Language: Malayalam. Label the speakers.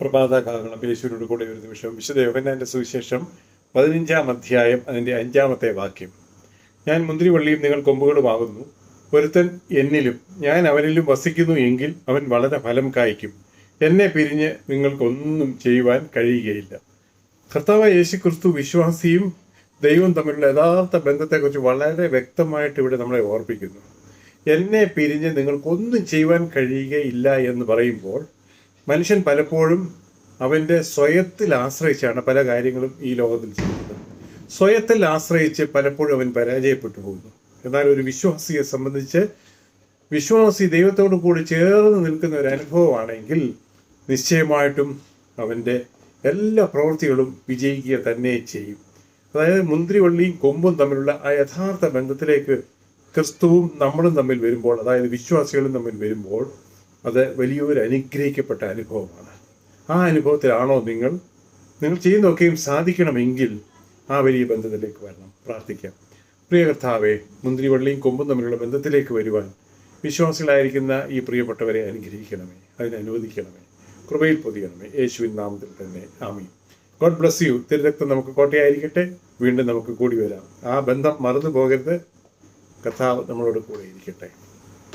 Speaker 1: പ്രഭാത കാലങ്ങളും യേശുവിനോട് കൂടെ ഒരു നിമിഷം വിശുദ്ധ യോഹന്നാന്റെ സുവിശേഷം പതിനഞ്ചാം അധ്യായം അതിന്റെ അഞ്ചാമത്തെ വാക്യം. ഞാൻ മുന്തിരിവള്ളിയും നിങ്ങൾ കൊമ്പുകളുമാകുന്നു. ഒരുത്തൻ എന്നിലും ഞാൻ അവനിലും വസിക്കുന്നു എങ്കിൽ അവൻ വളരെ ഫലം കായ്ക്കും. എന്നെ പിരിഞ്ഞ് നിങ്ങൾക്കൊന്നും ചെയ്യുവാൻ കഴിയുകയില്ല. കർത്താവ് യേശു ക്രിസ്തു വിശ്വാസിയും ദൈവം തമ്മിലുള്ള യഥാർത്ഥ ബന്ധത്തെക്കുറിച്ച് വളരെ വ്യക്തമായിട്ട് ഇവിടെ നമ്മളെ ഓർപ്പിക്കുന്നു. എന്നെ പിരിഞ്ഞ് നിങ്ങൾക്കൊന്നും ചെയ്യുവാൻ കഴിയുകയില്ല എന്ന് പറയുമ്പോൾ മനുഷ്യൻ പലപ്പോഴും അവന്റെ സ്വയത്തിൽ ആശ്രയിച്ചാണ് പല കാര്യങ്ങളും ഈ ലോകത്തിൽ ചെയ്യുന്നത്. സ്വയത്തിൽ ആശ്രയിച്ച് പലപ്പോഴും അവൻ പരാജയപ്പെട്ടു പോകുന്നു. എന്നാൽ ഒരു വിശ്വാസിയെ സംബന്ധിച്ച് വിശ്വാസി ദൈവത്തോടു കൂടി ചേർന്ന് നിൽക്കുന്ന ഒരു അനുഭവമാണെങ്കിൽ നിശ്ചയമായിട്ടും അവന്റെ എല്ലാ പ്രവൃത്തികളും വിജയിക്കുക തന്നെ ചെയ്യും. അതായത് മുന്തിരിവള്ളിയും കൊമ്പും തമ്മിലുള്ള ആ യഥാർത്ഥ ബന്ധത്തിലേക്ക് ക്രിസ്തുവും നമ്മളും തമ്മിൽ വരുമ്പോൾ അതായത് വിശ്വാസികളും തമ്മിൽ വരുമ്പോൾ അത് വലിയൊരു അനുഗ്രഹിക്കപ്പെട്ട അനുഭവമാണ്. ആ അനുഭവത്തിലാണോ നിങ്ങൾ? നിങ്ങൾ ചെയ്യുന്നൊക്കെയും സാധിക്കണമെങ്കിൽ ആ വലിയ ബന്ധത്തിലേക്ക് വരണം. പ്രാർത്ഥിക്കാം. പ്രിയ കർത്താവെ മുന്തിരിവള്ളിയും കൊമ്പും തമ്മിലുള്ള ബന്ധത്തിലേക്ക് വരുവാൻ വിശ്വാസികളായിരിക്കുന്ന ഈ പ്രിയപ്പെട്ടവരെ അനുഗ്രഹിക്കണമേ. അതിനെ അനുവദിക്കണമേ. കൃപയിൽ പൊതിയണമേ. യേശുവിൻ നാമത്തിൽ തന്നെ. ആമി ഗോഡ് ബ്ലസ് യു. തിരുരക്തം നമുക്ക് കോട്ടയായിരിക്കട്ടെ. വീണ്ടും നമുക്ക് കൂടി വരാം. ആ ബന്ധം മറന്നു പോകരുത് കർത്താവ് നമ്മളോട് കൂടെ ഇരിക്കട്ടെ.